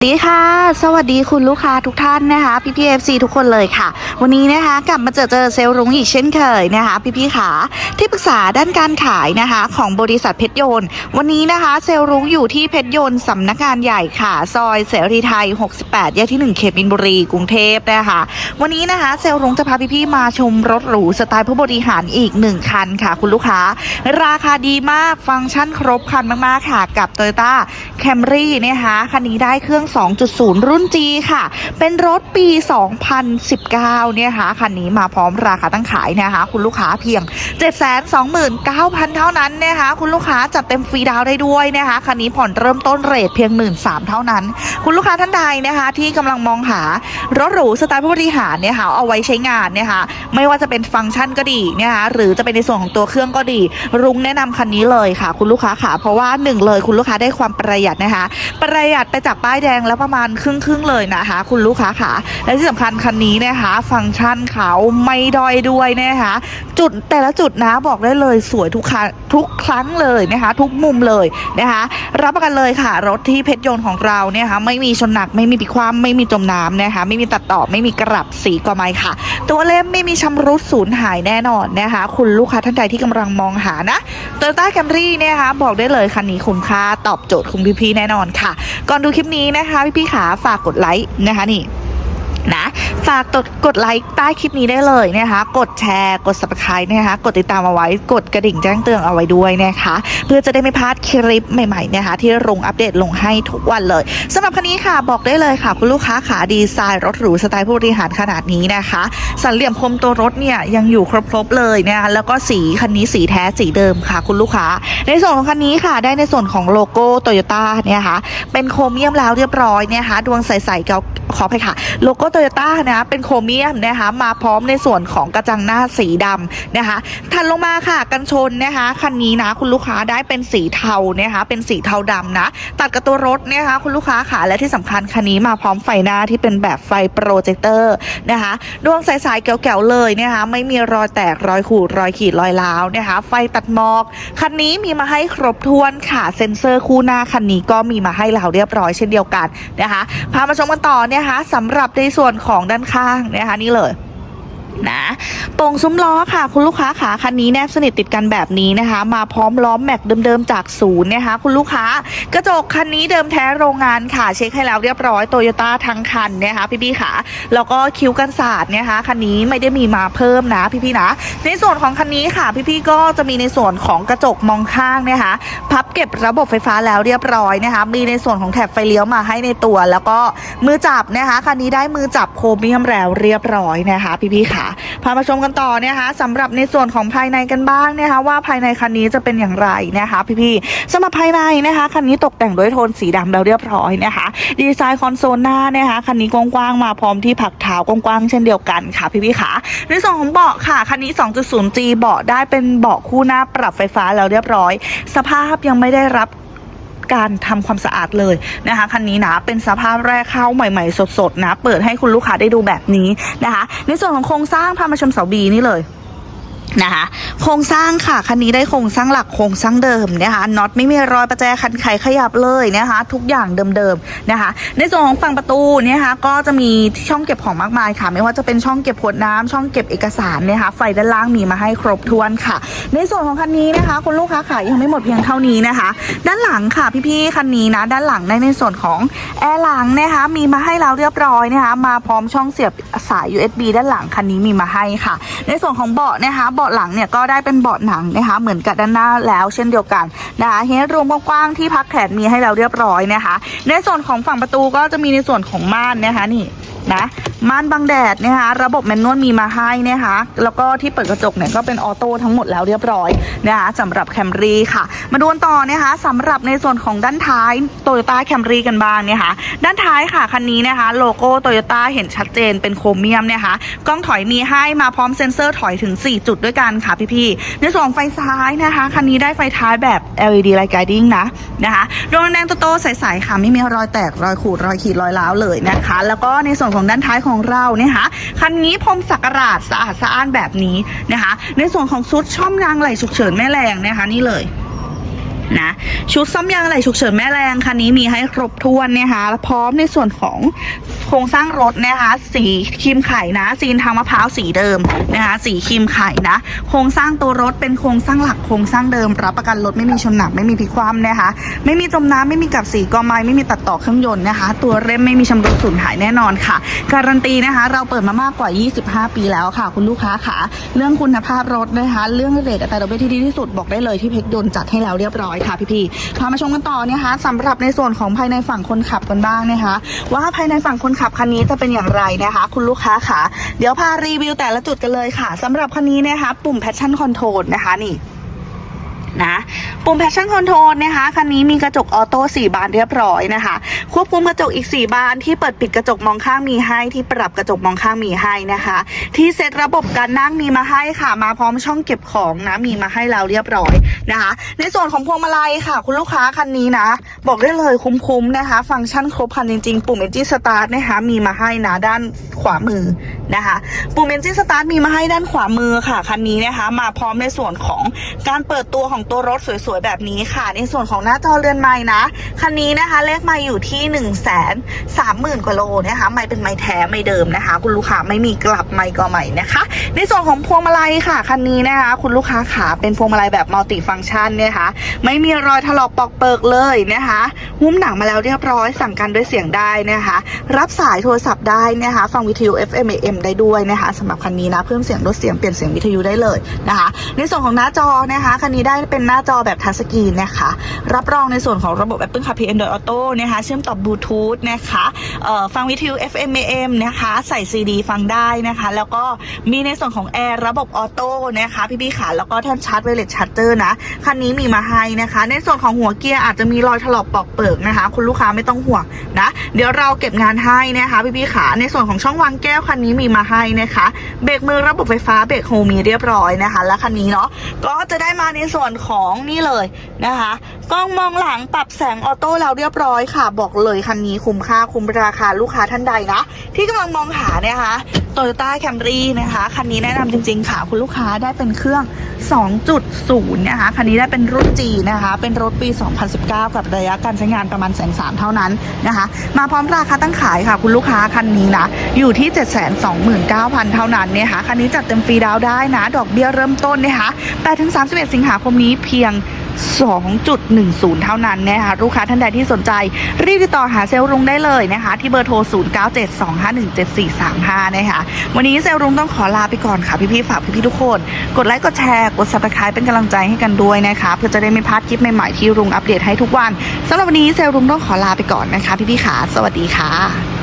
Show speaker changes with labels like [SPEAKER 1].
[SPEAKER 1] สวัสดีค่ะ สวัสดีคุณลูกค้าทุกท่านนะคะพี่พีเอฟซีทุกคนเลยค่ะ วันนี้นะคะกลับมาเจอเจอเซลล์รุ้งอีกเช่นเคยนะคะ พี่พี่ขาที่ปรึกษาด้านการขายนะคะของบริษัทเพชรยนต์ วันนี้นะคะเซลล์รุ้งอยู่ที่เพชรยนต์สำนักงานใหญ่ค่ะ ซอยเสรีไทย 68 แยกที่ 1 เขตมินบุรีกรุงเทพนะคะ วันนี้นะคะเซลล์รุ้งจะพาพี่พี่ๆมาชมรถหรูสไตล์ผู้บริหารอีกหนึ่งคันค่ะ คุณลูกค้า ราคาดีมากฟังก์ชันครบคันมากๆค่ะกับ Toyota Camry นะคะคันนี้ได้เครื่อง2.0 รุ่น G ค่ะ เป็นรถปี 2019 เนี่ยค่ะคันนี้มาพร้อมราคาตั้งขายนะคะคุณลูกค้าเพียง 729,000 เท่านั้นนะคะคุณลูกค้าจัดเต็มฟรีดาวได้ด้วยนะคะคันนี้ผ่อนเริ่มต้นเรทเพียง 1 3ื่นเท่านั้น คุณลูกค้าท่านใดนะคะที่กำลังมองหารถหรูสไตล์ผู้บริหารเนี่ยค่ะเอาไว้ใช้งานเนี่ยค่ะไม่ว่าจะเป็นฟังก์ชันก็ดีนะคะหรือจะเป็นในส่วนของตัวเครื่องก็ดี รุ้งแนะนำคันนี้เลยค่ะ คุณลูกค้าค่ะเพราะว่าหนึ่งเลยคุณลูกค้าได้ความประหยัดนะคะ ประหยัดไปจากป้ายแดงแล้วประมาณครึ่งครึ่งๆเลยนะคะ คุณลูกค้าค่ะ และที่สำคัญคันนี้นะคะ ฟังก์ชันเขาไม่ดอยด้วยนะคะ จุดแต่ละจุดนะบอกได้เลยสวยทุกครั้งทุกครั้งเลยนะคะ ทุกมุมเลยนะคะ รับประกันเลยค่ะ รถที่เพชรยนต์ของเราเนี่ยค่ะไม่มีชนหนักไม่มีปีความไม่มีจมน้ำนะคะ ไม่มีตัดต่อไม่มีกระบสีกว่าไม้ค่ะ ตัวเล่มไม่มีชำรุดสูญหายแน่นอนนะคะ คุณลูกค้าท่านใดที่กำลังมองหานะโตโยต้าแคมรี่เนี่ยค่ะบอกได้เลยคันนี้คุ้มค่าตอบโจทย์คุณพี่ๆแน่นอนค่ะ ก่อนดูคลิปนี้นะคะคะพี่ๆขาฝากกดไลค์นะคะนี่ นะ ฝากกดกดไลค์ใต้คลิปนี้ได้เลยนะคะ กดแชร์ กด subscribe นะคะ กดติดตามเอาไว้ กดกระดิ่งแจ้งเตือนเอาไว้ด้วยนะคะ เพื่อจะได้ไม่พลาดคลิปใหม่ๆนะคะ ที่ลงอัปเดตลงให้ทุกวันเลยสำหรับคันนี้ค่ะบอกได้เลยค่ะ คุณลูกค้าขาดีไซน์รถหรูสไตล์ผู้บริหารขนาดนี้นะคะ สันเหลี่ยมคมตัวรถเนี่ยยังอยู่ครบๆเลยนะคะแล้วก็สีคันนี้สีแท้สีเดิมค่ะ คุณลูกค้า ในส่วนของคันนี้ค่ะ ได้ในส่วนของโลโก้โตโยต้าเนี่ยค่ะเป็นโครเมียมแล้วเรียบร้อยเนี่ยค่ะดวงใสๆเกา ขออภัยค่ะ โลโก้โตโยต้านะเป็นโครเมียมนะคะมาพร้อมในส่วนของกระจังหน้าสีดำนะคะถัดลงมาค่ะ กันชนนะคะคันนี้นะคุณลูกค้าได้เป็นสีเทานะคะเป็นสีเทาดำนะ ตัดกับตัวรถนะคะคุณลูกค้าค่ะและที่สำคัญคันนี้มาพร้อมไฟหน้าที่เป็นแบบไฟโปรเจคเตอร์นะคะดวงใสๆแก๋วๆเลยนะคะไม่มีรอยแตกรอยขูดรอยขีดรอยร้าวนะคะ ไฟตัดหมอก คันนี้มีมาให้ครบถ้วนค่ะเซ็นเซอร์คู่หน้าคันนี้ก็มีมาให้เราเรียบร้อยเช่นเดียวกันนะคะพามาชมกันต่อเนี่ยะคะสำหรับในส่วนของด้านข้างนะคะนี่เลย นะโป่งซุ้มล้อค่ะ คุณลูกค้าขาคันนี้แนบสนิทติดกันแบบนี้นะคะ มาพร้อมล้อมแม็กเดิมๆจากศูนย์นะคะ คุณลูกค้ากระจกคันนี้เดิมแท้โรงงานค่ะ เช็คให้แล้วเรียบร้อยโตโยต้าทั้งคันนะคะพี่ๆค่ะ แล้วก็คิ้วกันศาสตร์นะคะคันนี้ไม่ได้มีมาเพิ่มนะพี่ๆนะ ในส่วนของคันนี้ค่ะ พี่ๆก็จะมีในส่วนของกระจกมองข้างนะคะ พับเก็บระบบไฟฟ้าแล้วเรียบร้อยนะคะ มีในส่วนของแถบไฟเลี้ยวมาให้ในตัว แล้วก็มือจับนะคะคันนี้ได้มือจับโครเมียมแล้วเรียบร้อยนะคะ พี่ๆค่ะพามาชมกันต่อนะคะสำหรับในส่วนของภายในกันบ้างนะคะว่าภายในคันนี้จะเป็นอย่างไรนะคะพี่ๆสำหรับภายในนะคะคันนี้ตกแต่งด้วยโทนสีดำแล้วเรียบร้อยนะคะ ดีไซน์คอนโซลหน้านะคะคันนี้กว้างๆมาพร้อมที่ผักเท้ากว้างๆเช่นเดียวกันค่ะพี่ๆค่ะในส่วนของเบาะค่ะคันนี้ 2.0G เบาะได้เป็นเบาะคู่หน้าปรับไฟฟ้าแล้วเรียบร้อย สภาพยังไม่ได้รับ การทำความสะอาดเลยนะคะคันนี้นะเป็นสภาพแรกเข้าใหม่ ๆ สดๆนะเปิดให้คุณลูกค้าได้ดูแบบนี้นะคะ ในส่วนของโครงสร้างพามาชมเสาบีนี่เลย นะคะโครงสร้างค่ะคันนี้ได้โครงสร้างหลักโครงสร้างเดิมนะคะน็อตไม่มีรอยประแจคันไขขยับเลยนะคะทุกอย่างเดิมๆนะคะในส่วนของฝั่งประตูเนี่ยคะก็จะมีช่องเก็บของมากมายค่ะ ไม่ว่าจะเป็นช่องเก็บขวดน้ำช่องเก็บเอกสารนะคะไฟด้านล่างมีมาให้ครบถ้วนค่ะ ในส่วนของคันนี้นะคะคุณลูกค้าขายยังไม่หมดเพียงเท่านี้นะคะ ด้านหลังค่ะพี่ๆคันนี้นะด้านหลังในในส่วนของแอร์หลังนะคะมีมาให้เราเรียบร้อยนะคะมาพร้อมช่องเสียบสาย USB ด้านหลังคันนี้มีมาให้ค่ะ ในส่วนของเบาะนะคะเบาะหลังเนี่ยก็ได้เป็นเบาะหนังนะคะ เหมือนกับด้านหน้าแล้วเช่นเดียวกันนะคะเฮดรูมกว้างๆที่พักแขนมีให้เราเรียบร้อยนะคะ ในส่วนของฝั่งประตูก็จะมีในส่วนของม่านนะคะนี่ นะม่านบังแดดนะคะระบบแมนนวลมีมาให้นะคะแล้วก็ที่เปิดกระจกเนี่ยก็เป็นออโต้ทั้งหมดแล้วเรียบร้อยนะคะสำหรับแคมรี่ค่ะ มาดูกันต่อนะคะสำหรับในส่วนของด้านท้ายโตโยต้าแคมรี่กันบ้างนะคะด้านท้ายค่ะคันนี้นะคะโลโก้โตโยต้าเห็นชัดเจนเป็นโครเมียมนะคะกล้องถอยมีให้มาพร้อมเซ็นเซอร์ถอยถึง 4 จุดด้วยกันค่ะพี่ๆในส่วนของไฟซ้ายนะคะคันนี้ได้ไฟท้ายแบบ LED light guiding นะนะคะดวงแดงโตๆใสๆค่ะไม่มีรอยแตกรอยขูดรอยขีดรอยร้าวเลยนะคะ แล้วก็ในส่วนของสองด้านท้ายของเราเนี่ยค่ะคันนี้พรมสักการาชสะอาดสะอ้านแบบนี้นะคะ ในส่วนของชุดช่อมยางไหลฉุกเฉินแม่แรงนะคะนี่เลย นะชุดซ่อมยางอะไหล่ฉุกเฉินแม่แรงคันนี้มีให้ครบถ้วนนะคะและพร้อมในส่วนของโครงสร้างรถนะคะสีครีมไข่นะซีนทางมะพร้าวสีเดิมนะคะสีครีมไข่นะ โครงสร้างตัวรถเป็นโครงสร้างหลักโครงสร้างเดิม รับประกันรถไม่มีชนหนักไม่มีพลิกคว่ำนะคะ ไม่มีจมน้ำไม่มีกับสีกอไม้ไม่มีตัดต่อเครื่องยนต์นะคะ ตัวเร่มไม่มีชำรุดสูญหายแน่นอนค่ะ การันตีนะคะ เราเปิดมามากกว่า 25 ปีแล้วค่ะ คุณลูกค้าค่ะ เรื่องคุณภาพรถนะคะ เรื่องเรทอัตราดอกเบี้ยที่ดีที่สุดบอกได้เลยที่เพชรยนต์จัดให้แล้วเรียบร้อยค่ะพี่ๆพามาชมกันต่อนะคะสำหรับในส่วนของภายในฝั่งคนขับกันบ้างนะคะ ว่าภายในฝั่งคนขับคันนี้จะเป็นอย่างไรนะคะ คุณลูกค้าค่ะ เดี๋ยวพารีวิวแต่ละจุดกันเลยค่ะสำหรับคันนี้นะคะ ปุ่ม passion control นะคะนี่ นะปุ่ม passion control นะคะคันนี้มีกระจกออโต้4บานเรียบร้อยนะคะ ควบคุมกระจกอีก 4 บานที่เปิดปิดกระจกมองข้างมีให้ที่ปรับกระจกมองข้างมีให้นะคะ ที่เซตระบบการนั่งมีมาให้ค่ะ มาพร้อมช่องเก็บของนะมีมาให้แล้วเรียบร้อยนะคะ ในส่วนของพวงมาลัยค่ะ คุณลูกค้าคันนี้นะ บอกได้เลยคุ้มๆนะคะ ฟังก์ชันครบคันจริงๆ ปุ่ม engine start นะคะมีมาให้นะด้านขวามือนะคะ ปุ่ม engine start มีมาให้ด้านขวามือค่ะคันนี้นะคะ มาพร้อมในส่วนของการเปิดตัวของตัวรถสวยๆ แบบนี้ค่ะ ในส่วนของหน้าจอเรือนไม้นะ คันนี้นะคะเลขไม้อยู่ที่1นึ่งแสนสามหมื่นกว่าโลนะคะ ไม้เป็นไม้แท้ไม่เดิมนะคะ คุณลูกค้าไม่มีกลับไม้ก็ไม้นะคะ ในส่วนของพวงมาลัยค่ะ คันนี้นะคะ คุณลูกค้าขาเป็นพวงมาลัยแบบมัลติฟังก์ชันนะคะ ไม่มีรอยถลอกปอกเปิกเลยนะคะหุ้มหนังมาแล้วเรียบร้อย สั่งการด้วยเสียงได้นะคะ รับสายโทรศัพท์ได้นะคะ ฟังวิทยุ FM AM ได้ด้วยนะคะสำหรับคันนี้นะเพิ่มเสียงลดเสียงเปลี่ยนเสียงวิทยุได้เลยนะคะ ในส่วนของหน้าจอนะคะคันนี้ได้เป็นหน้าจอแบบทัชสกรีนนะคะ รับรองในส่วนของระบบ Apple CarPlay Android Auto นะคะเชื่อมต่อบลูทูธนะคะฟังวิทยุ FM AM นะคะ ใส่ CD ฟังได้นะคะ แล้วก็มีในส่วนของแอร์ระบบออโต้นะคะพี่พี่ๆขาแล้วก็แท่นชาร์จไวเลสชาร์เจอร์นะ คันนี้มีมาให้นะคะ ในส่วนของหัวเกียร์อาจจะมีรอยถลอกปอกเปิกนะคะ คุณลูกค้าไม่ต้องห่วงนะ เดี๋ยวเราเก็บงานให้นะคะพี่พี่ๆขาในส่วนของช่องวางแก้วคันนี้มีมาให้นะคะเบรกมือระบบไฟฟ้าเบรกโฮมีเรียบร้อยนะคะ และคันนี้เนาะก็จะได้มาในส่วนของนี่เลยนะคะ กล้องมองหลังปรับแสงออโต้แล้วเรียบร้อยค่ะ บอกเลยคันนี้คุ้มค่าคุ้มราคาลูกค้าท่านใดนะ ที่กำลังมองหาเนี่ยนะคะ Toyota Camry นะคะ คันนี้แนะนำจริง ๆ ค่ะ คุณลูกค้าได้เป็นเครื่อง 2.0 นะคะ คันนี้ได้เป็นรุ่น G นะคะ เป็นรถปี 2019 กับระยะการใช้งานประมาณแสนสามเท่านั้นนะคะ มาพร้อมราคาตั้งขายค่ะ คุณลูกค้าคันนี้นะ อยู่ที่ 729,000 เท่านั้นเนี่ยค่ะ คันนี้จัดเต็มฟรีดาวได้นะ ดอกเบี้ยเริ่มต้นนะคะ8-31 สิงหาคมนี้เพียง 2.10 เท่านั้นนะคะลูกค้าท่านใดที่สนใจ รีบติดต่อหาเซลล์รุงได้เลยนะคะ ที่เบอร์โทร 0972517435 นะคะวันนี้เซลล์รุงต้องขอลาไปก่อนค่ะพี่ๆฝากพี่ๆทุกคน กดไลค์กดแชร์กด subscribe เป็นกำลังใจให้กันด้วยนะคะเพื่อจะได้ไม่พลาดคลิปใหม่ๆที่รุงอัปเดตให้ทุกวันสำหรับวันนี้เซลล์รุงต้องขอลาไปก่อนนะคะพี่ๆค่ะสวัสดีค่ะ